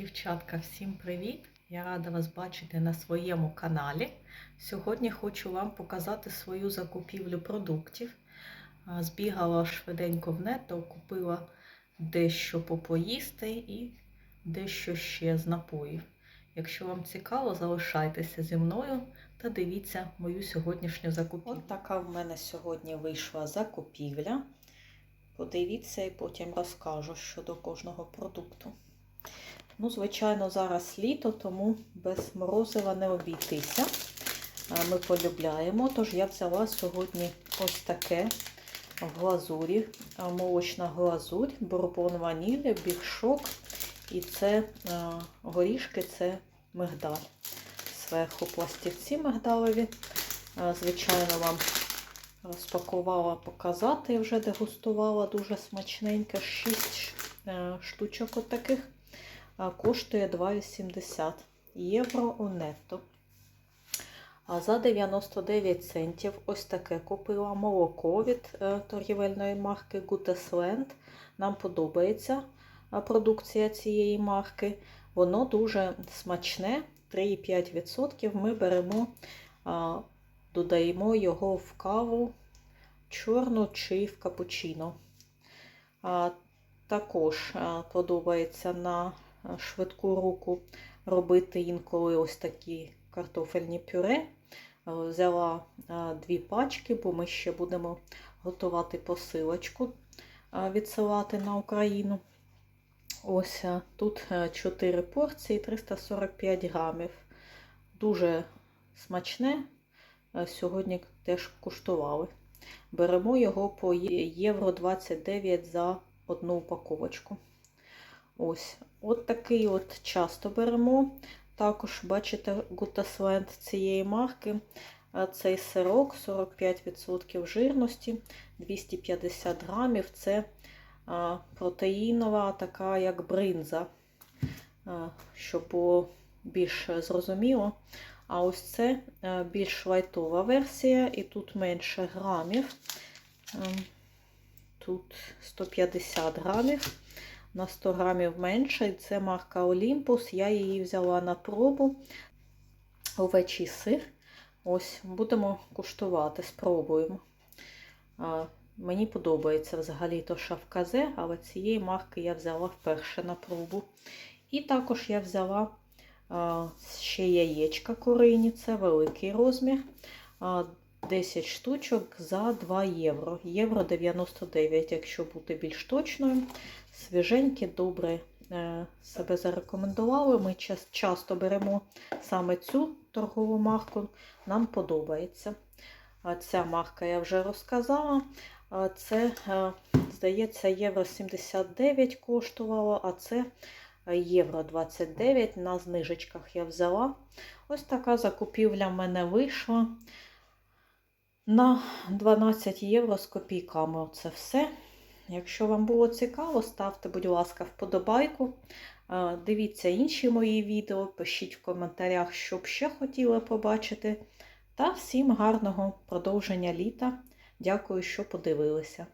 Дівчатка, всім привіт! Я рада вас бачити на своєму каналі. Сьогодні хочу вам показати свою закупівлю продуктів. Збігала швиденько в нето, купила дещо попоїсти і дещо ще з напоїв. Якщо вам цікаво, залишайтеся зі мною та дивіться мою сьогоднішню закупівлю. От така в мене сьогодні вийшла закупівля. Подивіться і потім розкажу щодо кожного продукту. Ну, звичайно, зараз літо, тому без морозива не обійтися. Ми полюбляємо. Тож я взяла сьогодні ось таке в глазурі, молочна глазурь, бурбон ванілі, бігшок. І це горішки, це мигдаль. Зверху пластівці мигдалеві. Звичайно, вам розпакувала показати, вже дегустувала дуже смачненьке. 6 штучок отаких. Коштує 2,80 євро у нетто. А за 99 центів ось таке купила молоко від торгівельної марки Gutesland. Нам подобається продукція цієї марки. Воно дуже смачне, 3,5%. Ми беремо, додаємо його в каву чорну чи в капучино. Також подобається на швидку руку робити інколи ось такі картофельні пюре. Взяла дві пачки, бо ми ще будемо готувати посилочку, відсилати на Україну. Ось тут 4 порції, 345 грамів. Дуже смачне. Сьогодні теж куштували. Беремо його по євро 29 за одну упаковочку. Ось, от такий от часто беремо. Також, бачите, Гутасленд цієї марки. Цей сирок 45% жирності, 250 грамів. Це протеїнова, така як бринза, щоб було більш зрозуміло. А ось це більш лайтова версія, і тут менше грамів. Тут 150 грамів на 100 грамів менше. Це марка Olympus. Я її взяла на пробу. Овечий сир. Ось, будемо куштувати, спробуємо. А, мені подобається взагалі то шавказе, але цієї марки я взяла вперше на пробу. І також я взяла а, ще яєчка курині, це великий розмір. А, 10 штучок за 2 євро. Євро 99, якщо бути більш точною. Свіженькі, добре е, себе зарекомендували. Ми часто беремо саме цю торгову марку, нам подобається. Ця марка я вже розказала. Це, е, здається, євро 79 коштувало, а це євро 29 на знижечках я взяла. Ось така закупівля в мене вийшла на 12 євро з копійками. Оце все. Якщо вам було цікаво, ставте, будь ласка, вподобайку. Дивіться інші мої відео, пишіть в коментарях, що б ще хотіли побачити. Та всім гарного продовження літа. Дякую, що подивилися.